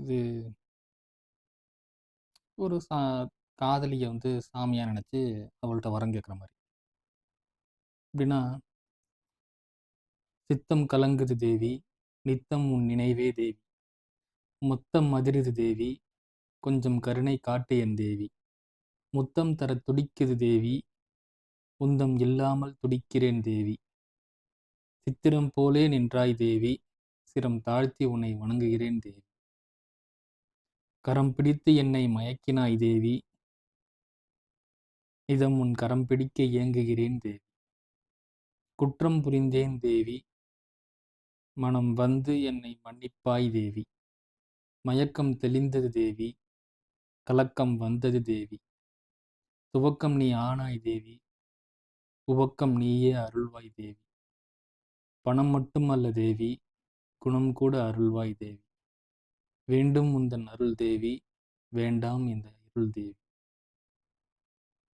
இது ஒரு சா காதலியை வந்து சாமியா நினச்சி அவள்கிட்ட வரம் கேட்குற மாதிரி எப்படின்னா சித்தம் கலங்குது தேவி, நித்தம் உன் நினைவே தேவி. மொத்தம் அதிருது தேவி, கொஞ்சம் கருணை காட்டு என் தேவி. முத்தம் தரத் துடிக்குது தேவி, உந்தம் இல்லாமல் துடிக்கிறேன் தேவி. சித்திரம் போலே நின்றாய் தேவி, சிரம் தாழ்த்தி உன்னை வணங்குகிறேன் தேவி. கரம் பிடித்து என்னை மயக்கினாய் தேவி, இதம் உன் கரம் பிடிக்க இயங்குகிறேன் தேவி. குற்றம் புரிந்தேன் தேவி, மனம் வந்து என்னை மன்னிப்பாய் தேவி. மயக்கம் தெளிந்தது தேவி, கலக்கம் வந்தது தேவி. துவக்கம் நீ ஆனாய் தேவி, உவக்கம் நீயே அருள்வாய் தேவி. பணம் மட்டுமல்ல தேவி, குணம் கூட அருள்வாய் தேவி. வேண்டும் உந்தன் அருள் தேவி, வேண்டாம் இந்த இருள் தேவி.